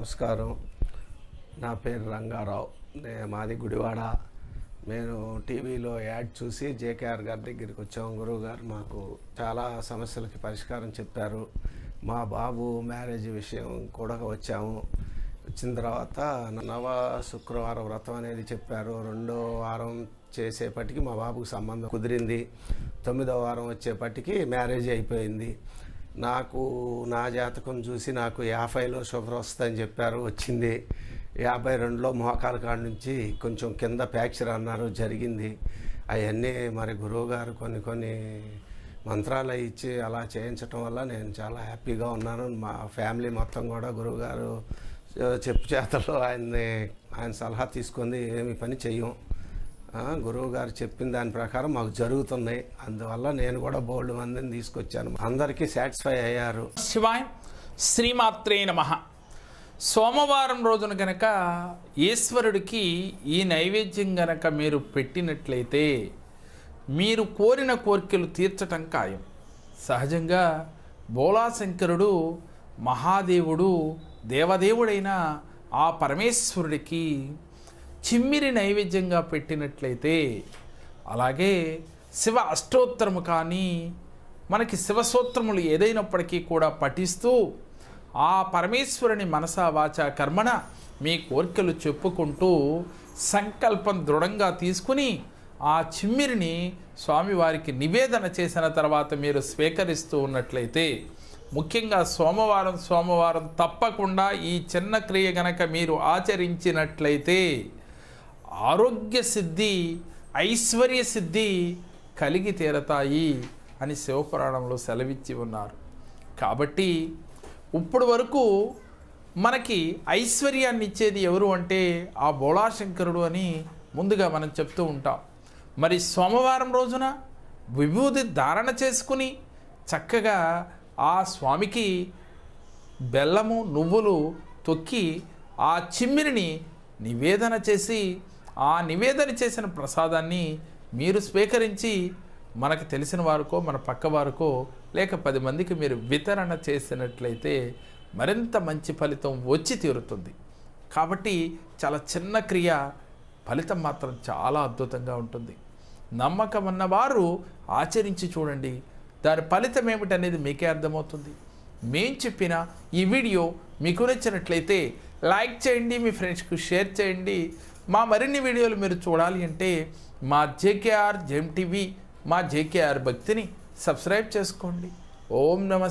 నమస్కారం. నా పేరు రంగారావు. నే మాది గుడివాడ. నేను టీవీలో యాడ్ చూసి జేకేఆర్ గారి దగ్గరికి వచ్చాము. గురువు గారు మాకు చాలా సమస్యలకి పరిష్కారం చెప్పారు. మా బాబు మ్యారేజ్ విషయం కూడా వచ్చాము. వచ్చిన తర్వాత నవ శుక్రవారం వ్రతం అనేది చెప్పారు. రెండో వారం చేసేపటికి మా బాబుకు సంబంధం కుదిరింది. తొమ్మిదో వారం వచ్చేపటికి మ్యారేజ్ అయిపోయింది. నాకు నా జాతకం చూసి నాకు యాభైలో షుగర్ వస్తుందని చెప్పారు వచ్చింది. యాభై రెండులో మోకాల కాడ నుంచి కొంచెం కింద ఫ్రాక్చర్ అన్నారు జరిగింది. అవన్నీ మరి గురువు గారు కొన్ని కొన్ని మంత్రాలు ఇచ్చి అలా చేయించటం వల్ల నేను చాలా హ్యాపీగా ఉన్నాను. మా ఫ్యామిలీ మొత్తం కూడా గురువుగారు చెప్పు చేతలో ఆయన్ని ఆయన సలహా తీసుకుంది ఏమి పని చెయ్యం. గురువు గారు చెప్పిన దాని ప్రకారం మాకు జరుగుతున్నాయి. అందువల్ల నేను కూడా బోల్డ్ మందిని తీసుకొచ్చాను. అందరికీ సాటిస్ఫై అయ్యారు. శివాయ శ్రీమాత్రే నమ. సోమవారం రోజున గనక ఈశ్వరుడికి ఈ నైవేద్యం గనక మీరు పెట్టినట్లయితే మీరు కోరిన కోరికలు తీర్చటం ఖాయం. సహజంగా బోళాశంకరుడు మహాదేవుడు దేవదేవుడైన ఆ పరమేశ్వరుడికి చిమ్మిరి నైవేద్యంగా పెట్టినట్లయితే అలాగే శివ అష్టోత్తరము కానీ మనకి శివసూత్రములు ఏదైనప్పటికీ కూడా పఠిస్తూ ఆ పరమేశ్వరుని మనసా వాచ కర్మణ మీ కోరికలు చెప్పుకుంటూ సంకల్పం దృఢంగా తీసుకుని ఆ చిమ్మిరిని స్వామివారికి నివేదన చేసిన తర్వాత మీరు స్వీకరిస్తూ ఉన్నట్లయితే ముఖ్యంగా సోమవారం సోమవారం తప్పకుండా ఈ చిన్న క్రియ గనక మీరు ఆచరించినట్లయితే ఆరోగ్య సిద్ధి ఐశ్వర్య సిద్ధి కలిగి తీరతాయి అని శివపురాణంలో సెలవిచ్చి ఉన్నారు. కాబట్టి ఇప్పుడు వరకు మనకి ఐశ్వర్యాన్ని ఇచ్చేది ఎవరు అంటే ఆ బోళాశంకరుడు అని ముందుగా మనం చెప్తూ ఉంటాం. మరి సోమవారం రోజున విభూతి ధారణ చేసుకుని చక్కగా ఆ స్వామికి బెల్లము నువ్వులు తొక్కి ఆ చిమ్మిరిని నివేదన చేసి ఆ నివేదన చేసిన ప్రసాదాన్ని మీరు స్వీకరించి మనకు తెలిసిన వారికో మన పక్క వారికో లేక పది మందికి మీరు వితరణ చేసినట్లయితే మరింత మంచి ఫలితం వచ్చి తీరుతుంది. కాబట్టి చాలా చిన్న క్రియ ఫలితం మాత్రం చాలా అద్భుతంగా ఉంటుంది. నమ్మకం ఉన్నవారు ఆచరించి చూడండి. దాని ఫలితం ఏమిటనేది మీకే అర్థమవుతుంది. మేం చెప్పిన ఈ వీడియో మీకు నచ్చినట్లయితే లైక్ చేయండి మీ ఫ్రెండ్స్కు షేర్ చేయండి. మా మరిన్ని వీడియోలు మీరు చూడాలి అంటే మా జేకేఆర్ జెమ్ టీవీ మా జేకేఆర్ భక్తిని సబ్స్క్రైబ్ చేసుకోండి. ఓం నమ